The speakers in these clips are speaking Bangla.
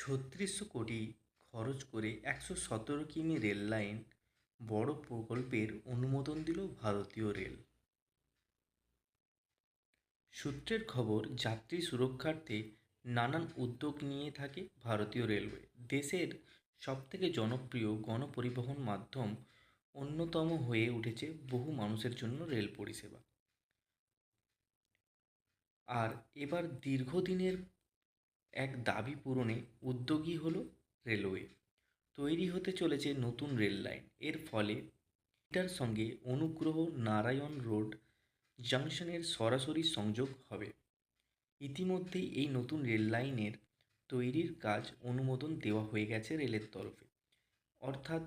ছত্রিশশো কোটি খরচ করে একশো সতেরো কিমি রেল লাইন বড় প্রকল্পের অনুমোদন দিল ভারতীয় রেল। সূত্রের খবর, যাত্রী সুরক্ষার্থে নানান উদ্যোগ নিয়ে থাকে ভারতীয় রেলওয়ে। দেশের সবথেকে জনপ্রিয় গণপরিবহন মাধ্যম অন্যতম হয়ে উঠেছে বহু মানুষের জন্য রেল পরিষেবা। আর এবার দীর্ঘদিনের এক দাবি পূরণে উদ্যোগী হল রেলওয়ে। তৈরি হতে চলেছে নতুন রেল লাইন। এর ফলে এটার সঙ্গে অনুগ্রহ নারায়ণ রোড জাংশনের সরাসরি সংযোগ হবে। ইতিমধ্যেই এই নতুন রেল লাইনের তৈরির কাজ অনুমোদন দেওয়া হয়ে গেছে রেলের তরফে। অর্থাৎ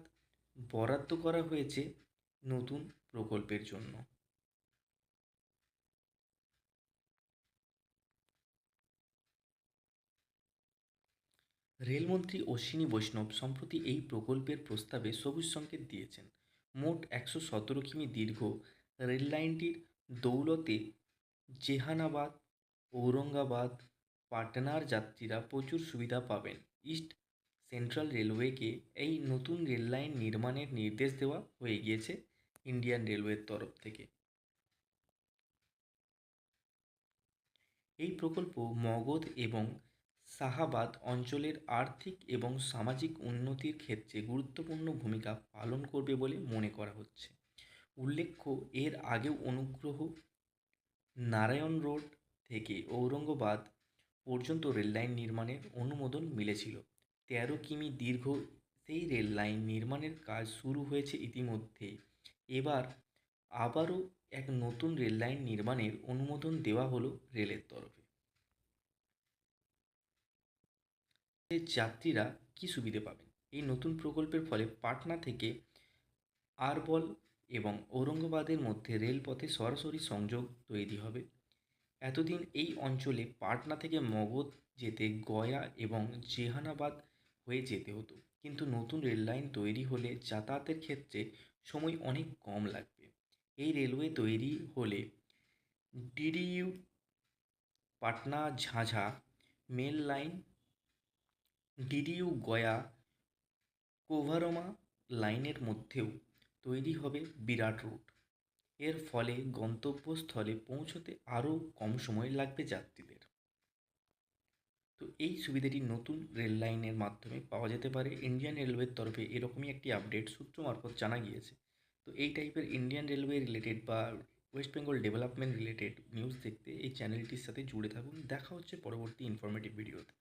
বরাদ্দ করা হয়েছে নতুন প্রকল্পের জন্য। রেলমন্ত্রী অশ্বিনী বৈষ্ণব সম্প্রতি এই প্রকল্পের প্রস্তাবে সবুজ সংকেত দিয়েছেন। মোট একশো সতেরো কিমি দীর্ঘ রেল লাইনটির দৌলতে জেহানাবাদ, ঔরঙ্গাবাদ, পাটনার যাত্রীরা প্রচুর সুবিধা পাবেন। ইস্ট সেন্ট্রাল রেলওয়েকে এই নতুন রেল লাইন নির্মাণের নির্দেশ দেওয়া হয়ে গিয়েছে ইন্ডিয়ান রেলওয়ের তরফ থেকে। এই প্রকল্প মগধ এবং শাহাবাদ অঞ্চলের আর্থিক এবং সামাজিক উন্নতির ক্ষেত্রে গুরুত্বপূর্ণ ভূমিকা পালন করবে বলে মনে করা হচ্ছে। উল্লেখ্য, এর আগেও অনুগ্রহ নারায়ণ রোড থেকে ঔরঙ্গাবাদ পর্যন্ত রেললাইন নির্মাণের অনুমোদন মিলেছিল। তেরো কিমি দীর্ঘ সেই রেল লাইন নির্মাণের কাজ শুরু হয়েছে ইতিমধ্যে। এবার আবারও এক নতুন রেল লাইন নির্মাণের অনুমোদন দেওয়া হলো রেলের তরফে। যাত্রীরা কী সুবিধে পাবেন এই নতুন প্রকল্পের ফলে পাটনা থেকে আরবল এবং ঔরঙ্গাবাদের মধ্যে রেলপথে সরাসরি সংযোগ তৈরি হবে। এতদিন এই অঞ্চলে পাটনা থেকে মগধ যেতে গয়া এবং জেহানাবাদ হয়ে যেতে হতো। কিন্তু নতুন রেল লাইন তৈরি হলে যাতায়াতের ক্ষেত্রে সময় অনেক কম লাগবে। এই রেলওয়ে তৈরি হলে DDU Patna, Jhajha, mail line DDU Gaya Koderma লাইনের মধ্যেও তৈরি হবে বিরাট রুট এর ফলে গন্তব্যস্থলে পৌঁছতে আরও কম সময় লাগবে যাত্রীদের। তো এই সুবিধাটি নতুন রেল লাইনের মাধ্যমে পাওয়া যেতে পারে। ইন্ডিয়ান রেলওয়ের তরফে এরকমই একটি আপডেট সূত্র মারফত জানা গিয়েছে। তো এই টাইপের ইন্ডিয়ান রেলওয়ে রিলেটেড বা West Bengal development related news দেখতে এই চ্যানেলটির সাথে জুড়ে থাকুন। দেখা হচ্ছে পরবর্তী ইনফরমেটিভ ভিডিওতে